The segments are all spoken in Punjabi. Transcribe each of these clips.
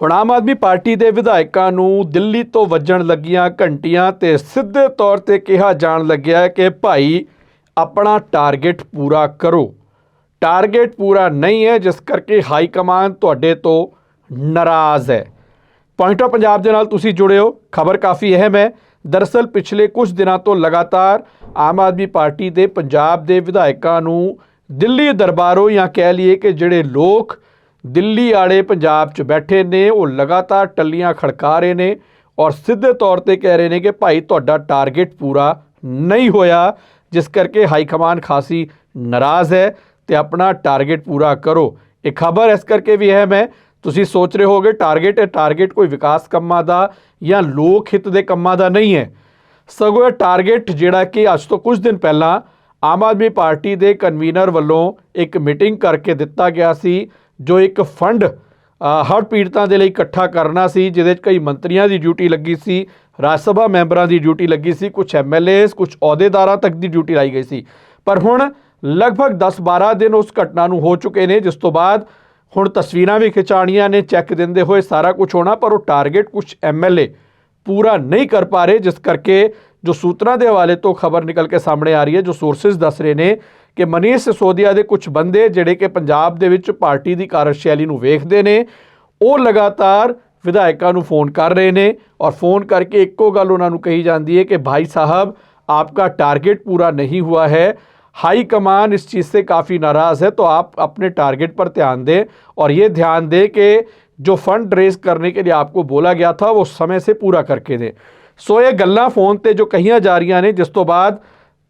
ਹੁਣ ਆਮ ਆਦਮੀ ਪਾਰਟੀ ਦੇ ਵਿਧਾਇਕਾਂ ਨੂੰ ਦਿੱਲੀ ਤੋਂ ਵੱਜਣ ਲੱਗੀਆਂ ਘੰਟੀਆਂ ਤੇ ਸਿੱਧੇ ਤੌਰ ਤੇ ਕਿਹਾ ਜਾਣ ਲੱਗਿਆ ਕਿ ਭਾਈ, ਆਪਣਾ ਟਾਰਗੇਟ ਪੂਰਾ ਕਰੋ। ਟਾਰਗੇਟ ਪੂਰਾ ਨਹੀਂ ਹੈ, ਜਿਸ ਕਰਕੇ ਹਾਈ ਕਮਾਂਡ ਤੁਹਾਡੇ ਤੋਂ ਨਾਰਾਜ਼ ਹੈ। ਪੁਆਇੰਟ ਆਫ ਪੰਜਾਬ ਦੇ ਨਾਲ ਤੁਸੀਂ ਜੁੜੇ ਹੋ ਖਬਰ ਕਾਫੀ ਅਹਿਮ ਹੈ। ਦਰਅਸਲ ਪਿਛਲੇ ਕੁਝ ਦਿਨਾਂ ਤੋਂ ਲਗਾਤਾਰ ਆਮ ਆਦਮੀ ਪਾਰਟੀ ਦੇ ਪੰਜਾਬ ਦੇ ਵਿਧਾਇਕਾਂ ਨੂੰ ਦਿੱਲੀ ਦਰਬਾਰੋਂ ਜਾਂ ਕਹਿ ਲਈਏ ਕਿ ਜਿਹੜੇ ਲੋਕ ਦਿੱਲੀ ਆੜੇ ਪੰਜਾਬ 'ਚ ਬੈਠੇ ਨੇ, ਉਹ ਲਗਾਤਾਰ ਟੱਲੀਆਂ ਖੜਕਾ ਰਹੇ ਨੇ ਔਰ ਸਿੱਧੇ ਤੌਰ ਤੇ ਕਹਿ ਰਹੇ ਨੇ ਕਿ ਭਾਈ ਤੁਹਾਡਾ ਟਾਰਗੇਟ ਪੂਰਾ ਨਹੀਂ ਹੋਇਆ, ਜਿਸ ਕਰਕੇ ਹਾਈ ਕਮਾਂਡ ਖਾਸੀ ਨਾਰਾਜ਼ ਹੈ ਤੇ ਆਪਣਾ ਟਾਰਗੇਟ ਪੂਰਾ ਕਰੋ। ਇਹ ਖਬਰ ਇਸ ਕਰਕੇ ਵੀ ਅਹਿਮ ਹੈ, ਤੁਸੀਂ ਸੋਚ ਰਹੇ ਹੋਗੇ ਟਾਰਗੇਟ ਹੈ, ਟਾਰਗੇਟ ਕੋਈ ਵਿਕਾਸ ਕੰਮਾਂ ਦਾ ਜਾਂ ਲੋਕ ਹਿੱਤ ਦੇ ਕੰਮਾਂ ਦਾ ਨਹੀਂ ਹੈ। ਸਗੋਂ ਇਹ ਟਾਰਗੇਟ ਜਿਹੜਾ ਕਿ ਅੱਜ ਤੋਂ ਕੁਝ ਦਿਨ ਪਹਿਲਾਂ ਆਮ ਆਦਮੀ ਪਾਰਟੀ ਦੇ ਕਨਵੀਨਰ ਵੱਲੋਂ ਇੱਕ ਮੀਟਿੰਗ ਕਰਕੇ ਦਿੱਤਾ ਗਿਆ ਸੀ ਜੋ ਇੱਕ ਫੰਡ ਅ, ਹੜ੍ਹ ਪੀੜਤਾਂ ਦੇ ਲਈ ਇਕੱਠਾ ਕਰਨਾ ਸੀ ਜਿਹਦੇ 'ਚ ਕਈ ਮੰਤਰੀਆਂ ਦੀ ਡਿਊਟੀ ਲੱਗੀ ਸੀ ਰਾਜ ਸਭਾ ਮੈਂਬਰਾਂ ਦੀ ਡਿਊਟੀ ਲੱਗੀ ਸੀ ਕੁਝ ਐਮਐਲਏਸ ਕੁਝ ਅਹੁਦੇਦਾਰਾਂ ਤੱਕ ਦੀ ਡਿਊਟੀ ਲਾਈ ਗਈ ਸੀ। ਪਰ ਹੁਣ ਲਗਭਗ 10-12 ਦਿਨ ਉਸ ਘਟਨਾ ਨੂੰ ਹੋ ਚੁੱਕੇ ਨੇ ਜਿਸ ਤੋਂ ਬਾਅਦ ਹੁਣ ਤਸਵੀਰਾਂ ਵੀ ਖਿਚਾਣੀਆਂ ਨੇ ਚੈੱਕ ਦਿੰਦੇ ਹੋਏ ਸਾਰਾ ਕੁਝ ਹੋਣਾ ਪਰ ਉਹ ਟਾਰਗੇਟ ਕੁਝ ਐਮਐਲਏ ਪੂਰਾ ਨਹੀਂ ਕਰ ਪਾ ਰਹੇ ਜਿਸ ਕਰਕੇ ਜੋ ਸੂਤਰਾਂ ਦੇ ਹਵਾਲੇ ਤੋਂ ਖਬਰ ਨਿਕਲ ਕੇ ਸਾਹਮਣੇ ਆ ਰਹੀ ਹੈ ਜੋ ਸੋਰਸਸ ਦੱਸ ਰਹੇ ਨੇ ਕਿ ਮਨੀਸ਼ ਸਿਸੋਦੀਆ ਦੇ ਕੁਝ ਬੰਦੇ ਜਿਹੜੇ ਕਿ ਪੰਜਾਬ ਦੇ ਵਿੱਚ ਪਾਰਟੀ ਦੀ ਕਾਰਜਸ਼ੈਲੀ ਨੂੰ ਵੇਖਦੇ ਨੇ ਉਹ ਲਗਾਤਾਰ ਵਿਧਾਇਕਾਂ ਨੂੰ ਫੋਨ ਕਰ ਰਹੇ ਨੇ ਔਰ ਫੋਨ ਕਰਕੇ ਇੱਕੋ ਗੱਲ ਉਹਨਾਂ ਨੂੰ ਕਹੀ ਜਾਂਦੀ ਹੈ ਕਿ ਭਾਈ ਸਾਹਿਬ आपका टारगेट पूरा नहीं हुआ है हाई कमान इस चीज़ से काफ़ी नाराज़ है तो आप अपने टारगेट पर ध्यान दें और ये ध्यान दें कि जो फंड रेज करने के लिए आपको बोला गया था वो समय से पूरा करके दें ਸੋ ਇਹ ਗੱਲਾਂ ਫੋਨ ਤੇ ਜੋ ਕਹੀਆਂ ਜਾ ਰਹੀਆਂ ਨੇ ਜਿਸ ਤੋਂ ਬਾਅਦ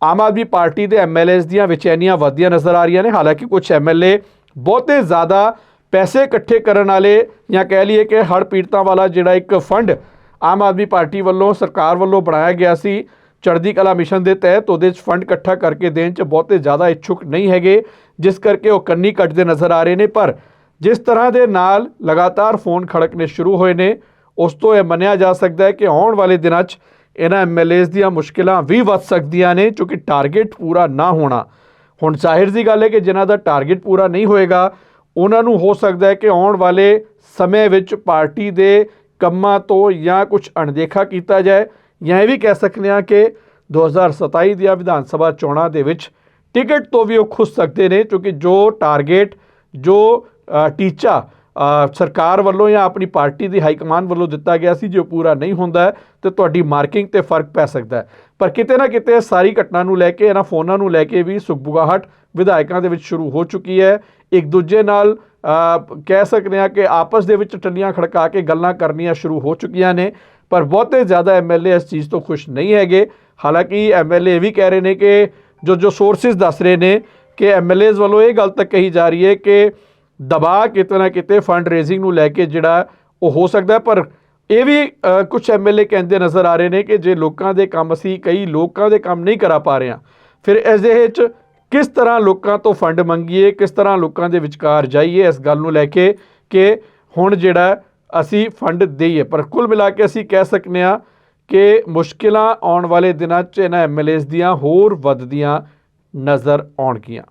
ਆਮ ਆਦਮੀ ਪਾਰਟੀ ਦੇ ਐਮਐਲਏਸ ਦੀਆਂ ਵਿਚੈਨੀਆਂ ਵਧਦੀਆਂ ਨਜ਼ਰ ਆ ਰਹੀਆਂ ਨੇ। ਹਾਲਾਂਕਿ ਕੁਝ ਐਮਐਲਏ ਬਹੁਤੇ ਜ਼ਿਆਦਾ ਪੈਸੇ ਇਕੱਠੇ ਕਰਨ ਵਾਲੇ ਜਾਂ ਕਹਿ ਲਈਏ ਕਿ ਹੜ੍ਹ ਪੀੜਤਾਂ ਵਾਲਾ ਜਿਹੜਾ ਇੱਕ ਫੰਡ ਆਮ ਆਦਮੀ ਪਾਰਟੀ ਵੱਲੋਂ ਸਰਕਾਰ ਵੱਲੋਂ ਬਣਾਇਆ ਗਿਆ ਸੀ ਚੜ੍ਹਦੀ ਕਲਾ ਮਿਸ਼ਨ ਦੇ ਤਹਿਤ, ਉਹਦੇ 'ਚ ਫੰਡ ਇਕੱਠਾ ਕਰਕੇ ਦੇਣ 'ਚ ਬਹੁਤੇ ਜ਼ਿਆਦਾ ਇੱਛੁਕ ਨਹੀਂ ਹੈਗੇ, ਜਿਸ ਕਰਕੇ ਉਹ ਕੰਨੀ ਕੱਟਦੇ ਨਜ਼ਰ ਆ ਰਹੇ ਨੇ। ਪਰ ਜਿਸ ਤਰ੍ਹਾਂ ਦੇ ਨਾਲ ਲਗਾਤਾਰ ਫੋਨ ਖੜਕਨੇ ਸ਼ੁਰੂ ਹੋਏ ਨੇ, ਉਸ ਤੋਂ ਇਹ ਮੰਨਿਆ ਜਾ ਸਕਦਾ ਹੈ ਕਿ ਆਉਣ ਵਾਲੇ ਦਿਨਾਂ 'ਚ ਇਹਨਾਂ ਐਮਐਲਏਸ ਦੀਆਂ ਮੁਸ਼ਕਿਲਾਂ ਵੀ ਵੱਧ ਸਕਦੀਆਂ ਨੇ ਕਿਉਂਕਿ ਟਾਰਗੇਟ ਪੂਰਾ ਨਾ ਹੋਣਾ। ਹੁਣ ਜ਼ਾਹਿਰ ਜੀ ਗੱਲ ਹੈ ਕਿ ਜਿਨ੍ਹਾਂ ਦਾ ਟਾਰਗੇਟ ਪੂਰਾ ਨਹੀਂ ਹੋਏਗਾ, ਉਹਨਾਂ ਨੂੰ ਹੋ ਸਕਦਾ ਹੈ ਕਿ ਆਉਣ ਵਾਲੇ ਸਮੇਂ ਵਿੱਚ ਪਾਰਟੀ ਦੇ ਕੰਮਾਂ ਤੋਂ ਜਾਂ ਕੁਝ ਅਣਦੇਖਾ ਕੀਤਾ ਜਾਏ। ਜਾਂ ਇਹ ਵੀ ਕਹਿ ਸਕਦੇ ਹਾਂ ਕਿ 2027 ਦੀਆਂ ਵਿਧਾਨ ਸਭਾ ਚੋਣਾਂ ਦੇ ਵਿੱਚ ਟਿਕਟ ਤੋਂ ਵੀ ਉਹ ਖੁੱਸ ਸਕਦੇ ਨੇ, ਕਿਉਂਕਿ ਜੋ ਟਾਰਗੇਟ ਜੋ ਟੀਚਾ ਸਰਕਾਰ ਵੱਲੋਂ ਜਾਂ ਆਪਣੀ ਪਾਰਟੀ ਦੀ ਹਾਈ ਕਮਾਨ ਵੱਲੋਂ ਦਿੱਤਾ ਗਿਆ ਸੀ, ਜੇ ਉਹ ਪੂਰਾ ਨਹੀਂ ਹੁੰਦਾ ਹੈ, ਤੇ ਤੁਹਾਡੀ ਮਾਰਕਿੰਗ ਤੇ ਫ਼ਰਕ ਪੈ ਸਕਦਾ ਪਰ ਕਿਤੇ ਨਾ ਕਿਤੇ ਸਾਰੀ ਘਟਨਾ ਨੂੰ ਲੈ ਕੇ, ਇਹਨਾਂ ਫੋਨਾਂ ਨੂੰ ਲੈ ਕੇ ਵੀ ਸੁਖਬੁਗਾਹਟ ਵਿਧਾਇਕਾਂ ਦੇ ਵਿੱਚ ਸ਼ੁਰੂ ਹੋ ਚੁੱਕੀ ਹੈ। ਇੱਕ ਦੂਜੇ ਨਾਲ ਕਹਿ ਸਕਦੇ ਹਾਂ ਕਿ ਆਪਸ ਦੇ ਵਿੱਚ ਟੱਲੀਆਂ ਖੜਕਾ ਕੇ ਗੱਲਾਂ ਕਰਨੀਆਂ ਸ਼ੁਰੂ ਹੋ ਚੁੱਕੀਆਂ ਨੇ, ਪਰ ਬਹੁਤੇ ਜ਼ਿਆਦਾ ਐਮਐਲਏ ਇਸ ਚੀਜ਼ ਤੋਂ ਖੁਸ਼ ਨਹੀਂ ਹੈਗੇ। ਹਾਲਾਂਕਿ ਐਮਐਲਏ ਵੀ ਕਹਿ ਰਹੇ ਨੇ ਕਿ ਜੋ ਜੋ ਸੋਰਸਿਸ ਦੱਸ ਰਹੇ ਨੇ ਕਿ ਐਮਐਲਏਸ ਵੱਲੋਂ ਇਹ ਗੱਲ ਤੱਕ ਕਹੀ ਜਾ ਰਹੀ ਹੈ ਕਿ ਦਬਾਅ ਕਿਤੇ ਨਾ ਕਿਤੇ ਫੰਡ ਰੇਜ਼ਿੰਗ ਨੂੰ ਲੈ ਕੇ ਜਿਹੜਾ ਉਹ ਹੋ ਸਕਦਾ ਪਰ ਇਹ ਵੀ ਅ, ਕੁਝ ਐਮਐਲਏ ਕਹਿੰਦੇ ਨਜ਼ਰ ਆ ਰਹੇ ਨੇ ਕਿ ਜੇ ਲੋਕਾਂ ਦੇ ਕੰਮ ਅਸੀਂ ਕਈ ਲੋਕਾਂ ਦੇ ਕੰਮ ਨਹੀਂ ਕਰਾ ਪਾ ਰਹੇ ਹਾਂ ਫਿਰ ਇਸ ਦੇ ਵਿੱਚ ਕਿਸ ਤਰ੍ਹਾਂ ਲੋਕਾਂ ਤੋਂ ਫੰਡ ਮੰਗੀਏ ਕਿਸ ਤਰ੍ਹਾਂ ਲੋਕਾਂ ਦੇ ਵਿਚਕਾਰ ਜਾਈਏ ਇਸ ਗੱਲ ਨੂੰ ਲੈ ਕੇ ਕਿ ਹੁਣ ਜਿਹੜਾ ਅਸੀਂ ਫੰਡ ਦੇਈਏ। ਪਰ ਕੁੱਲ ਮਿਲਾ ਕੇ ਅਸੀਂ ਕਹਿ ਸਕਨੇ ਆ ਕਿ ਮੁਸ਼ਕਿਲਾਂ ਆਉਣ ਵਾਲੇ ਦਿਨਾਂ 'ਚ ਇਹਨਾਂ ਐਮਐਲਏਸ ਦੀਆਂ ਹੋਰ ਵੱਧਦੀਆਂ ਨਜ਼ਰ ਆਉਣਗੀਆਂ।